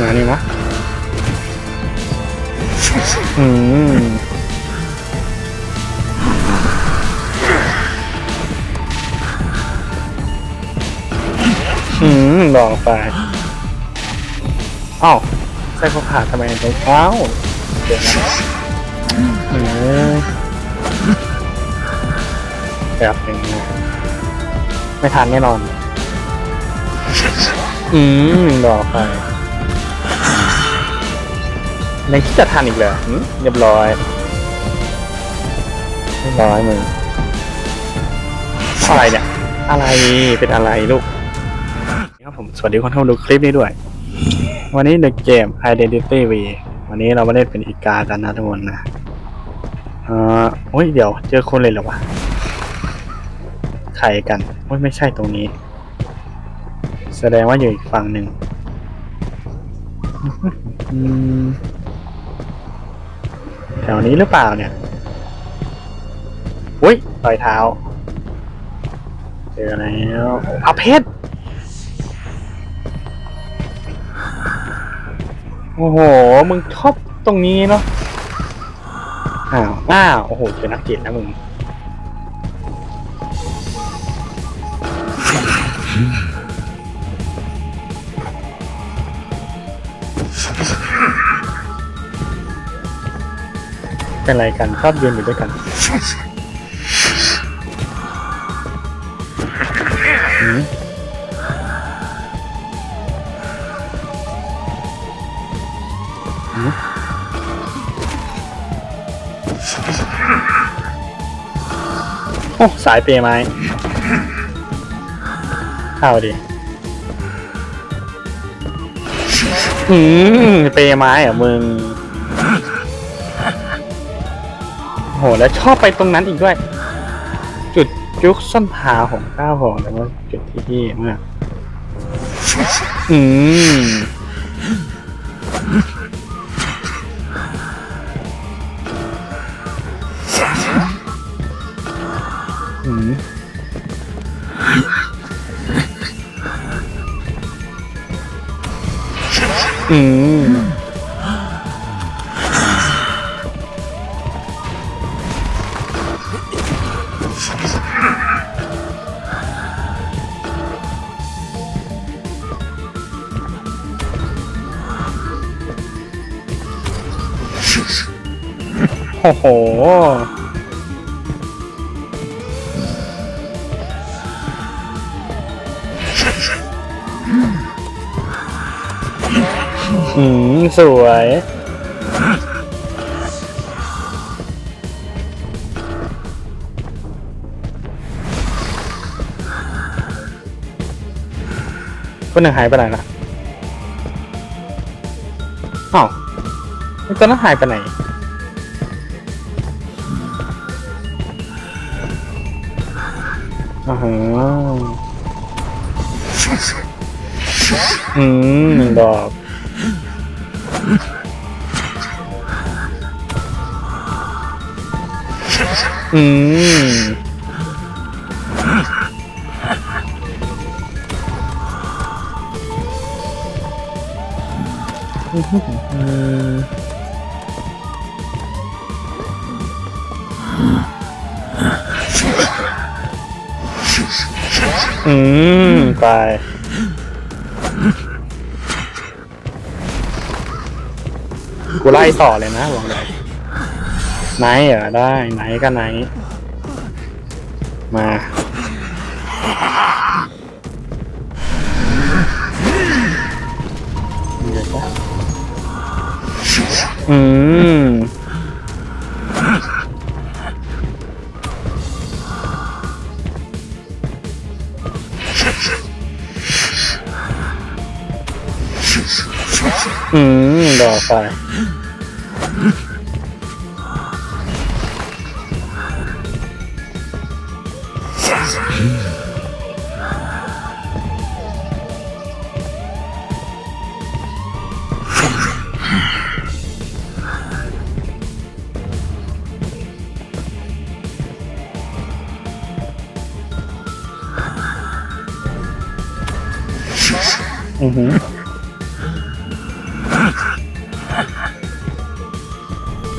งานนี้นะอืมอืมลองไปอ้าวใส่ข้าขาดทำไมไปเอ้าเดี๋ยวนะเออแบบหนึ่งนะไม่ทันแน่นอน อืมดอกไป ในที่จะทันอีกเหรอหืมเรียบร้อยเรียบร้อยมึงอะไรเนี่ย อะไรเป็นอะไรลูกครับผมสวัสดีคนที่มาดูคลิปนี้ด้วย วันนี้ในเกม Identity V วันนี้เรามาเล่นเป็นอีกากันนะทุกคนนะเออโอ้ยเดี๋ยวเจอคนเลยเหรอวะใครกันโอ้ยไม่ใช่ตรงนี้ แสดงว่าอยู่อีกฝั่งหนึ่งอืม ถวนี้หรือเปล่าเนี่ยอุ้ยรอยเท้า เจอแล้วเอาเพชรโอ้โห มึงชอบตรงนี้เนาะ อ้าว อ้าว โอ้โห เจอนักเกียรตินะมึง เป็นไรกันชอบยืนอยู่ด้วยกันหืมหืมโอ้สายเปย์ไม้เข้าดิอืมเปย์ไม้เหรอะมึง โห แล้วชอบไปตรงนั้นอีกด้วย จุดยุกส้นเท้าของก้าวหอแต่ว่าจุดที่ที่มากอืมอืมอืม โอ้โห อืม สวย คนหนึ่งหายไปไหนล่ะอ้าวไอ้ตัวนั้นหายไปไหน อืมหนึ่งดอกอืมอืม อืมไปกูไล่ต่อเลยนะบอกเลยไหนเหรอได้ไหนก็ไหน มา อืม อืมดอ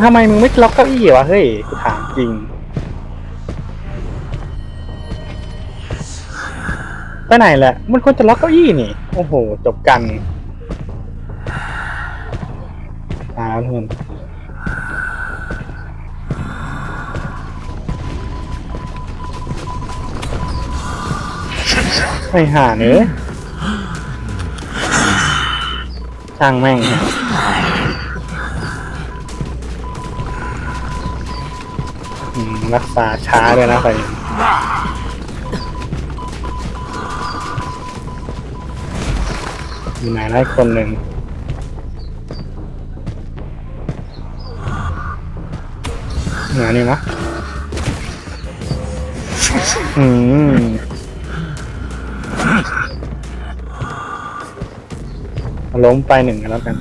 ทำไมมึงไม่ล็อกเก้าอี้วะเฮ้ยกูถามจริงไปไหนแหละ มันควรจะล็อกเก้าอี้นี่ โอ้โห จบกันตายแล้วทุกคนไม่หาเนื้อช่างแม่ง รักษาช้าด้วยนะไปอยู่ไหนไล่คนหนึ่งเหนือนี่มะอืมล้มไปหนึ่งกันแล้วกัน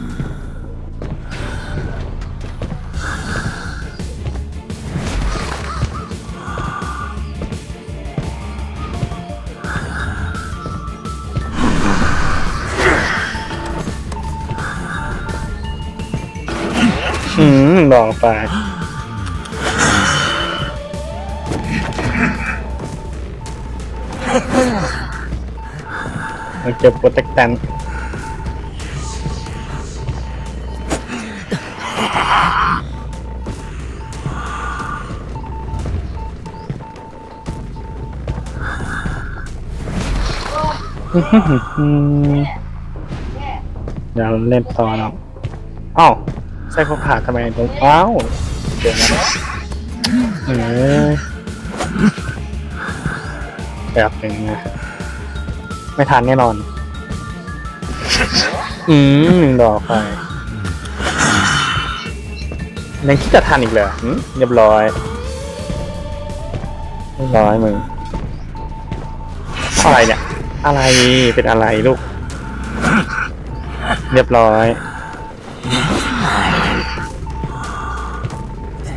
ลองไป เราเจอโปรเทคแตนเดี๋ยวเล่นต่อเนาะอ้าว ไซโคพาธทำไมตรงอ้าวเดี๋ยวนะเออแบบหนึ่งนะไม่ทันแน่นอน อืมหนึ่งดอกไปยังคิดจะทันอีกเหรอหืมเรียบร้อยเรียบร้อยมึงอะไรเนี่ย อะไรเป็นอะไรลูก เรียบร้อย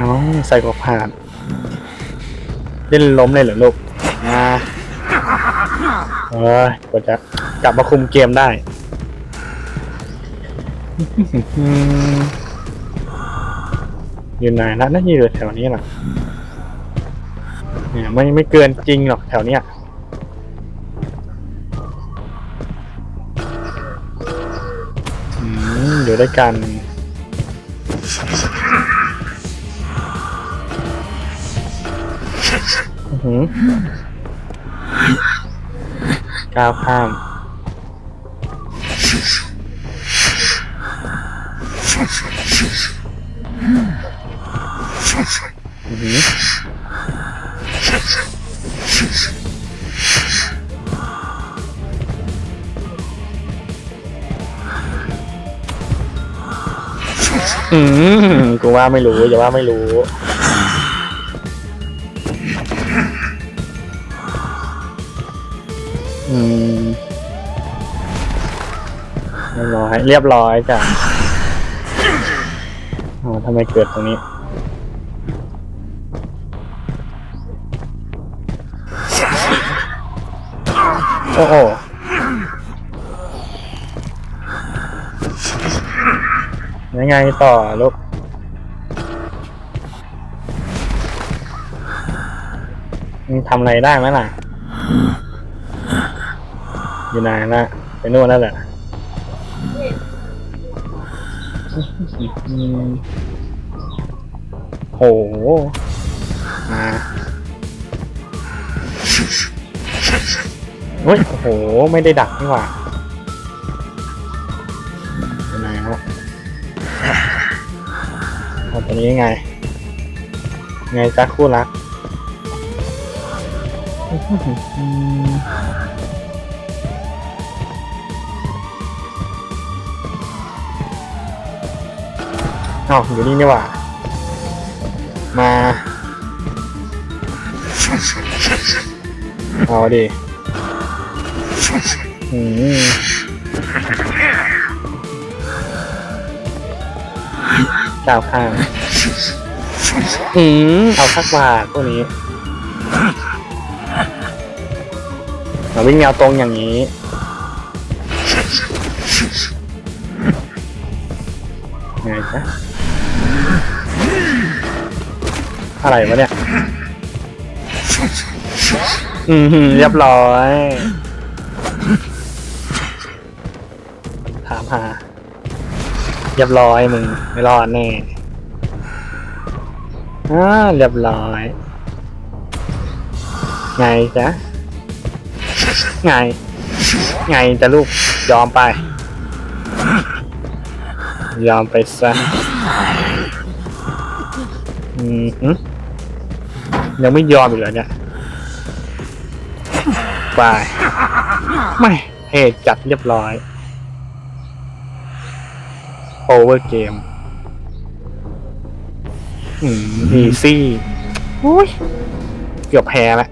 น้องใส่กบผ่านเล่นล้มเลยเหรอลูกมาเอ้ยกว่าจะกลับมาคุมเกมได้ อยู่ไหนนะน่าจะอยู่แถวนี้แหละเนี่ยไม่ไม่เกินจริงหรอกแถวเนี้ยอยู่ด้วยกัน หือก้าวข้ามอือหืออืมกูว่าไม่รู้อย่าว่าไม่รู้ อืมเรียบร้อยเรียบร้อยจ้ะอ๋อทำไมเกิดตรงนี้ โอ้โหยังไงต่อลูกมึงทำอะไรได้ไหมล่ะ อยู่ไหนละไปนู่นแล้วแหละอืมโหมาเฮ้ยโอ้โห ไม่ได้ดักนี่หว่าอยู่ไหนฮะเอาตัวนี้ยังไง ไงจ้าคู่รัก อ้าอยู่นี่นี่ว่า มา เอาดิอืมก้าวข้างอืมเอาสักบาทพวกนี้เราวิ่งแนวตรงอย่างนี้ไงจ๊ะ อะไรวะเนี่ย อืมเรียบร้อย ถามหา เรียบร้อยมึง ไม่รอดแน่อ่าเรียบร้อย ไงจ๊ะ ไง ไงจะลูกยอมไป ยอมไปซะ อืมหึยังไม่ยอมอีกเหรอเนี่ยไปไม่เหตุจัดเรียบร้อยโอเวอร์เกม อืมอีซี่อุ้ยเกือบแพ้แล้ว